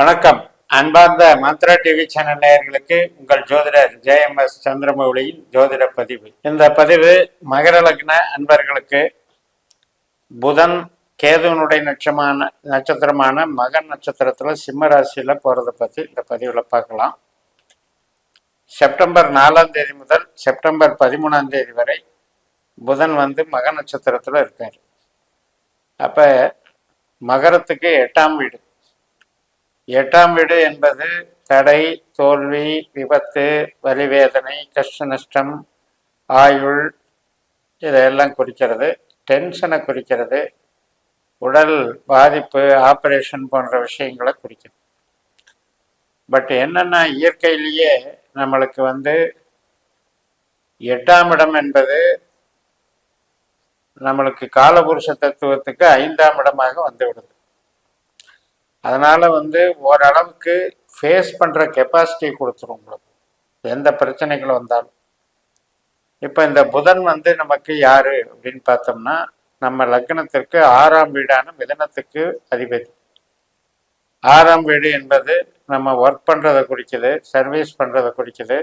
வணக்கம். அன்பார்ந்த Mantra TV channel நேயர்களுக்கு உங்கள் ஜோதிடர் ஜேஎம்எஸ் சந்திரமௌலியின் ஜோதிட பதிவு. இந்த பதிவு மகர லக்ன அன்பர்களுக்கு புதன் கேதுவனுடைய நட்சமான நட்சத்திரமான மகன் நட்சத்திரத்துல சிம்ம ராசியில போறதை பத்தி இந்த பதிவுல பார்க்கலாம். செப்டம்பர் நாலாம் தேதி முதல் செப்டம்பர் பதிமூணாம் தேதி வரை புதன் வந்து மக நட்சத்திரத்துல இருக்காரு. அப்ப மகரத்துக்கு எட்டாம் வீடு. எட்டாம் வீடு என்பது தடை தோல்வி விபத்து வலிவேதனை கஷ்ட நஷ்டம் ஆயுள் இதையெல்லாம் குறிக்கிறது. டென்ஷனை குறிக்கிறது. உடல் பாதிப்பு ஆப்ரேஷன் போன்ற விஷயங்களை குறிக்கும் பட் என்னென்னா இயற்கையிலேயே நம்மளுக்கு வந்து எட்டாம் இடம் என்பது நம்மளுக்கு காலபுருஷ தத்துவத்துக்கு ஐந்தாம் இடமாக வந்துவிடுது. அதனால் வந்து ஓரளவுக்கு ஃபேஸ் பண்ணுற கெப்பாசிட்டி கொடுத்துரும் உங்களுக்கு. எந்த பிரச்சனைகள் வந்தாலும். இப்போ இந்த புதன் வந்து நமக்கு யார் அப்படின்னு பார்த்தோம்னா நம்ம லக்னத்திற்கு ஆறாம் வீடான மிதனத்துக்கு அதிபதி. ஆறாம் வீடு என்பது நம்ம ஒர்க் பண்ணுறதை குறிக்குது சர்வீஸ் பண்ணுறதை குறிக்குது.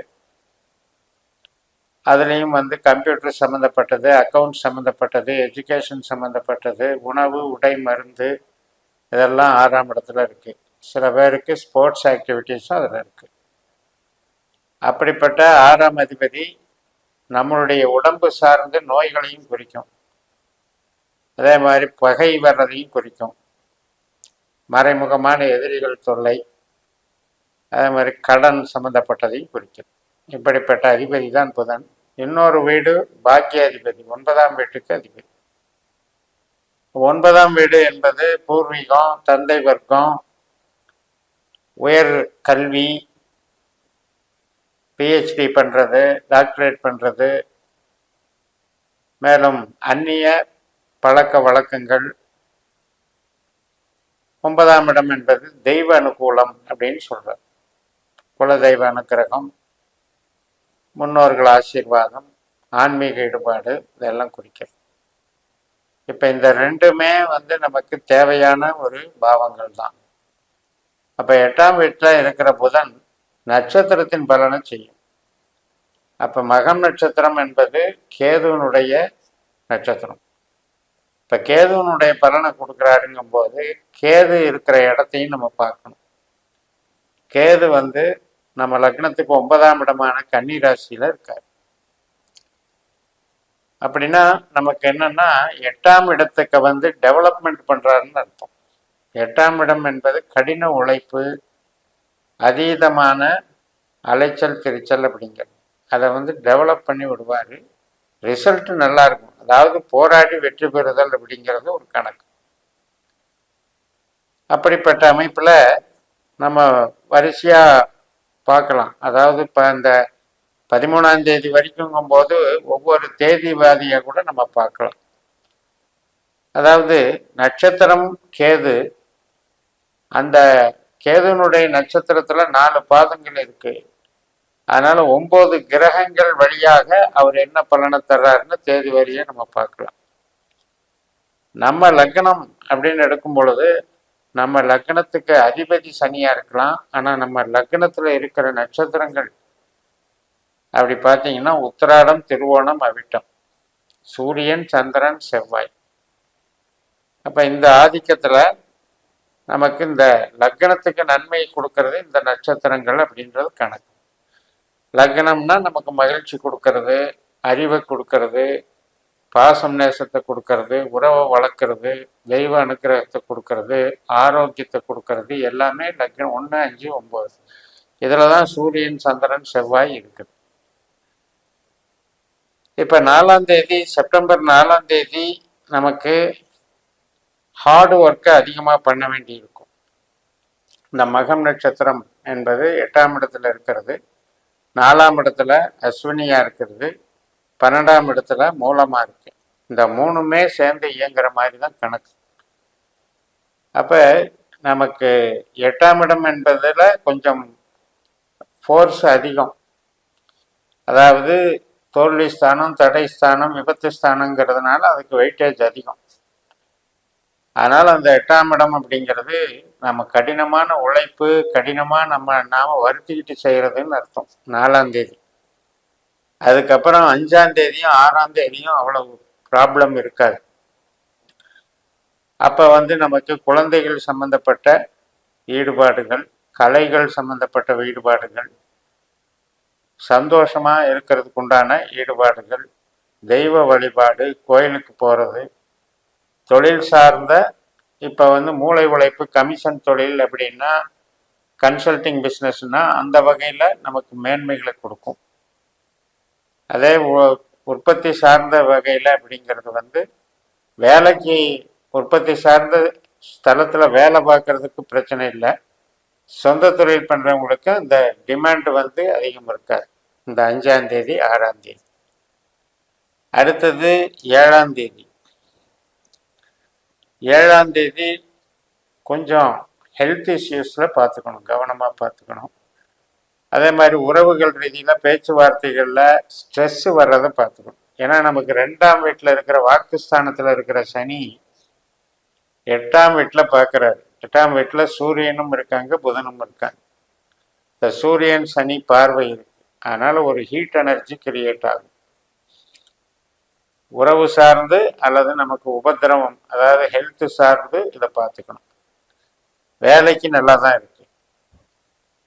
அதுலேயும் வந்து கம்ப்யூட்டர் சம்மந்தப்பட்டது அக்கௌண்ட் சம்மந்தப்பட்டது எஜுகேஷன் சம்மந்தப்பட்டது உணவு உடை மருந்து இதெல்லாம் ஆறாம் இடத்துல இருக்கு. சில பேருக்கு ஸ்போர்ட்ஸ் ஆக்டிவிட்டீஸும் அதில் இருக்கு. அப்படிப்பட்ட ஆறாம் அதிபதி நம்மளுடைய உடம்பு சார்ந்த நோய்களையும் குறிக்கும். அதே மாதிரி பகை வர்றதையும் குறிக்கும். மறைமுகமான எதிரிகள் தொல்லை அதே மாதிரி கடன் சம்பந்தப்பட்டதையும் குறிக்கும். இப்படிப்பட்ட அதிபதி தான் புதன். இன்னொரு வீடு பாக்கிய அதிபதி ஒன்பதாம் வீட்டுக்கு அதிபதி. ஒன்பதாம் வீடு என்பது பூர்வீகம் தந்தை வர்க்கம் உயர் கல்வி பிஹெச்டி பண்ணுறது டாக்டரேட் பண்ணுறது மேலும் அந்நிய பழக்க வழக்கங்கள். ஒன்பதாம் இடம் என்பது தெய்வ அனுகூலம் அப்படின்னு சொல்கிறார் குலதெய்வ அனுக்கிரகம் முன்னோர்கள் ஆசீர்வாதம் ஆன்மீக ஈடுபாடு இதெல்லாம் குறிக்கிறது. இப்போ இந்த ரெண்டுமே வந்து நமக்கு தேவையான ஒரு பாவங்கள் தான் அப்போ எட்டாம் வீட்டில் இருக்கிற புதன் நட்சத்திரத்தின் பலனை செய்யும். அப்போ மகம் நட்சத்திரம் என்பது கேதுவனுடைய நட்சத்திரம். இப்போ கேதுவனுடைய பலனை கொடுக்குறாருங்கும்போது கேது இருக்கிற இடத்தையும் நம்ம பார்க்கணும். கேது வந்து நம்ம லக்னத்துக்கு ஒன்பதாம் இடமான கன்னி ராசியில் இருக்கார். அப்படின்னா நமக்கு என்னன்னா எட்டாம் இடத்துக்கு வந்து டெவலப்மெண்ட் பண்றாருன்னு அர்த்தம். எட்டாம் இடம் என்பது கடின உழைப்பு அதீதமான அலைச்சல் திரிச்சல் அப்படிங்கிறது. அதை வந்து டெவலப் பண்ணி விடுவார். ரிசல்ட் நல்லா இருக்கும். அதாவது போராடி வெற்றி பெறுதல் அப்படிங்கிறது ஒரு கணக்கு. அப்படிப்பட்ட அமைப்பில் நம்ம வரிசையாக பார்க்கலாம். அதாவது இப்போ இந்த பதிமூணாம் தேதி வரைக்குங்கும் போது ஒவ்வொரு தேதிவாதியை கூட நம்ம பார்க்கலாம். அதாவது நட்சத்திரம் கேது. அந்த கேதுனுடைய நட்சத்திரத்துல நாலு பாதங்கள் இருக்கு. அதனால ஒன்பது கிரகங்கள் வழியாக அவர் என்ன பலனை தர்றாருன்னு தேதி வரியை நம்ம பார்க்கலாம். நம்ம லக்னம் அப்படின்னு எடுக்கும் பொழுது நம்ம லக்னத்துக்கு அதிபதி சனியா இருக்கலாம். ஆனா நம்ம லக்னத்துல இருக்கிற நட்சத்திரங்கள் அப்படி பார்த்தீங்கன்னா உத்திராடம் திருவோணம் அவிட்டம். சூரியன் சந்திரன் செவ்வாய். அப்ப இந்த ஆதிக்கத்துல நமக்கு இந்த லக்னத்துக்கு நன்மை கொடுக்கறது இந்த நட்சத்திரங்கள் அப்படின்றது கணக்கு. லக்னம்னா நமக்கு மகிழ்ச்சி கொடுக்கறது அறிவை கொடுக்கறது பாசம் நேசத்தை கொடுக்கறது உறவை வளர்க்கறது தெய்வ அனுக்கிரகத்தை கொடுக்கறது ஆரோக்கியத்தை கொடுக்கறது எல்லாமே லக்னம் ஒன்று அஞ்சு ஒம்பது இதில் தான் சூரியன் சந்திரன் செவ்வாய் இருக்குது. இப்போ நாலாம் தேதி செப்டம்பர் நாலாம் தேதி நமக்கு ஹார்டு ஒர்க்கை அதிகமாக பண்ண வேண்டியிருக்கும். இந்த மகம் நட்சத்திரம் என்பது எட்டாம் இடத்துல இருக்கிறது. நாலாம் இடத்துல அஸ்வினியாக இருக்கிறது. பன்னெண்டாம் இடத்துல மூலமாக இருக்கு. இந்த மூணுமே சேர்ந்து இயங்குற மாதிரி தான் கணக்கு. அப்போ நமக்கு எட்டாம் இடம் என்பதில் கொஞ்சம் ஃபோர்ஸ் அதிகம். அதாவது தோல்வி ஸ்தானம் தடை ஸ்தானம் விபத்து ஸ்தானங்கிறதுனால அதுக்கு வெயிட்டேஜ் அதிகம். அதனால் அந்த எட்டாம் இடம் அப்படிங்கிறது நம்ம கடினமான உழைப்பு கடினமாக நம்ம நாம வருத்திக்கிட்டு செய்கிறதுன்னு அர்த்தம் நாலாம் தேதி. அதுக்கப்புறம் அஞ்சாந்தேதியும் ஆறாந்தேதியும் ஆறாம் தேதியும் அவ்வளவு ப்ராப்ளம் இருக்காது. அப்போ வந்து நமக்கு குழந்தைகள் சம்பந்தப்பட்ட ஈடுபாடுகள் கலைகள் சம்பந்தப்பட்ட ஈடுபாடுகள் சந்தோஷமாக இருக்கிறதுக்கு உண்டான ஈடுபாடுகள் தெய்வ வழிபாடு கோயிலுக்கு போகிறது தொழில் சார்ந்த இப்போ வந்து மூளை உழைப்பு கமிஷன் தொழில் அப்படின்னா கன்சல்டிங் பிஸ்னஸ்னால் அந்த வகையில் நமக்கு மேன்மைகளை கொடுக்கும். அதே உற்பத்தி சார்ந்த வகையில் அப்படிங்கிறது வந்து வேலைக்கு உற்பத்தி சார்ந்த ஸ்தலத்தில் வேலை பார்க்குறதுக்கு பிரச்சனை இல்லை. சொந்த தொழில் பண்ணுறவங்களுக்கு இந்த டிமாண்ட் வந்து அதிகம் இருக்காது. இந்த அஞ்சாம் தேதி ஆறாம் தேதி. அடுத்தது ஏழாம் தேதி. ஏழாம் தேதி கொஞ்சம் ஹெல்த் இஷ்யூஸில் பார்த்துக்கணும் கவனமாக பார்த்துக்கணும். அதே மாதிரி உறவுகள் ரீதியில் பேச்சுவார்த்தைகளில் ஸ்ட்ரெஸ்ஸு வர்றதை பார்த்துக்கணும். ஏன்னா நமக்கு ரெண்டாம் வீட்டில் இருக்கிற வாக்குஸ்தானத்தில் இருக்கிற சனி எட்டாம் வீட்டில் பார்க்குறாரு. எட்டாம் வீட்டில் சூரியனும் இருக்காங்க புதனும் இருக்காங்க. இந்த சூரியன் சனி பார்வை இருக்கு. அதனால் ஒரு ஹீட் எனர்ஜி கிரியேட் ஆகும். உறவு சார்ந்து அல்லது நமக்கு உபத்திரவம் அதாவது ஹெல்த்து சார்ந்து இதை பார்த்துக்கணும். வேலைக்கு நல்லா தான் இருக்கு.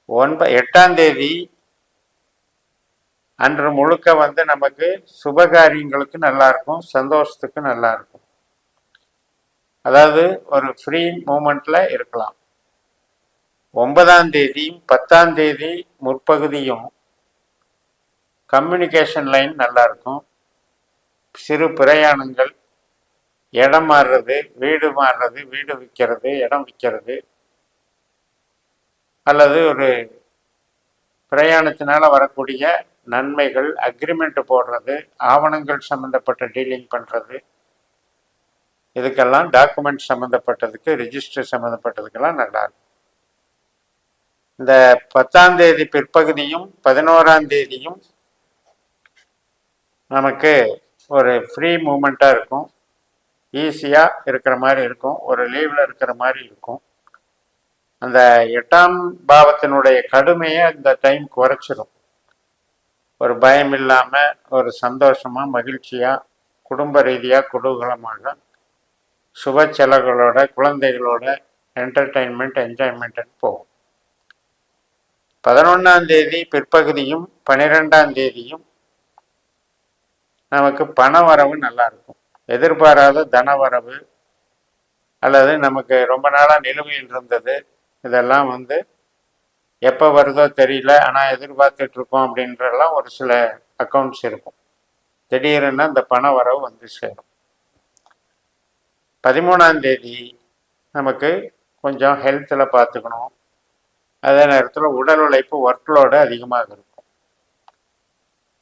ஒன்ப எட்டாம் தேதி அன்று முழுக்க வந்து நமக்கு சுபகாரியங்களுக்கு நல்லா இருக்கும் சந்தோஷத்துக்கு நல்லா இருக்கும். அதாவது ஒரு ஃப்ரீ மூமெண்ட்ல இருக்கலாம். ஒன்பதாம் தேதியும் பத்தாம் தேதி முற்பகுதியும் கம்யூனிகேஷன் லைன் நல்லாயிருக்கும் சிறு பிரயாணங்கள் இடம் மாறுறது வீடு மாறுறது வீடு விற்கிறது இடம் விற்கிறது. அல்லது ஒரு பிரயாணத்தினால் வரக்கூடிய நன்மைகள் அக்ரிமெண்ட் போடுறது ஆவணங்கள் சம்மந்தப்பட்ட டீலிங் பண்ணுறது இதுக்கெல்லாம் டாக்குமெண்ட் சம்மந்தப்பட்டதுக்கு ரிஜிஸ்டர் சம்மந்தப்பட்டதுக்கெல்லாம் நல்லாயிருக்கும் இந்த பத்தாம் தேதி பிற்பகுதியும் பதினோராம் தேதியும் நமக்கு ஒரு ஃப்ரீ மூமெண்ட்டாக இருக்கும். ஈஸியாக இருக்கிற மாதிரி இருக்கும். ஒரு லீவில் இருக்கிற மாதிரி இருக்கும். அந்த எட்டாம் பாவத்தினுடைய கடுமையை இந்த டைம் குறைச்சிரும். ஒரு பயம் இல்லாமல் ஒரு சந்தோஷமாக மகிழ்ச்சியாக குடும்ப ரீதியாக குதூகலமாக சுப செலவுகளோட குழந்தைகளோட என்டர்டெயின்மெண்ட் என்ஜாய்மெண்ட்டுன்னு போகும். பதினொன்றாம் தேதி பிற்பகுதியும் பன்னிரெண்டாம் தேதியும் நமக்கு பண வரவு நல்லா இருக்கும் எதிர்பாராத தன வரவு அல்லது நமக்கு ரொம்ப நாளாக நிலுவையில் இருந்தது இதெல்லாம் வந்து எப்போ வருதோ தெரியல ஆனால் எதிர்பார்த்துட்ருக்கோம் அப்படின்றலாம் ஒரு சில அக்கௌண்ட்ஸ் இருக்கும். திடீர்னு அந்த பண வரவு வந்து சேரும். பதிமூணாம் தேதி நமக்கு கொஞ்சம் ஹெல்த்தில் பார்த்துக்கணும் அதே நேரத்தில் உடல் உழைப்பு ஒர்க்லோடு அதிகமாக இருக்கும்.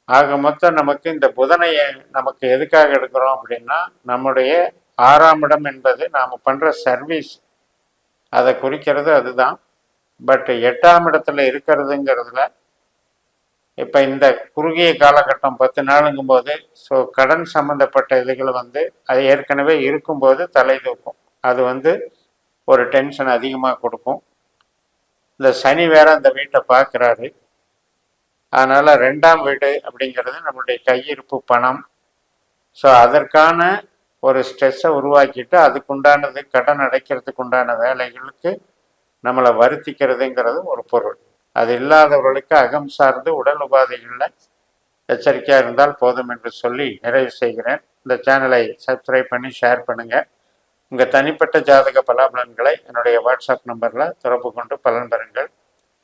ஆக மொத்தம் நமக்கு இந்த புதனையை நமக்கு எதுக்காக எடுக்கிறோம் அப்படின்னா நம்முடைய ஆறாம் இடம் என்பது நாம் பண்ணுற சர்வீஸ் அதை குறிக்கிறது அதுதான். பட் எட்டாம் இடத்துல இருக்கிறதுங்கிறதுல இப்போ இந்த குறுகிய காலகட்டம் பத்து நாளுங்கும் போது ஸோ கடன் சம்மந்தப்பட்ட இதுகள் வந்து அது ஏற்கனவே இருக்கும்போது தலை தூக்கும். அது வந்து ஒரு டென்ஷன் அதிகமாக கொடுக்கும். இந்த சனி வேற அந்த வீட்டை பார்க்குறாரு அதனால் ரெண்டாம் வீடு அப்படிங்கிறது நம்மளுடைய கையிருப்பு பணம். ஸோ அதற்கான ஒரு ஸ்ட்ரெஸ்ஸை உருவாக்கிட்டு அதுக்குண்டானது கடன் அடைக்கிறதுக்கு உண்டான வேலைகளுக்கு நம்மளை வருத்திக்கிறதுங்கிறது ஒரு பொருள். அது இல்லாதவர்களுக்கு அகம் சார்ந்து உடல் உபாதைகளில் எச்சரிக்கையாக இருந்தால் போதும் என்று சொல்லி நிறைவு செய்கிறேன். இந்த சேனலை சப்ஸ்கிரைப் பண்ணி ஷேர் பண்ணுங்கள் உங்கள் தனிப்பட்ட ஜாதக பலாபலன்களை என்னுடைய வாட்ஸ்அப் நம்பரில் தொடர்பு கொண்டு பலன் பெறுங்கள்.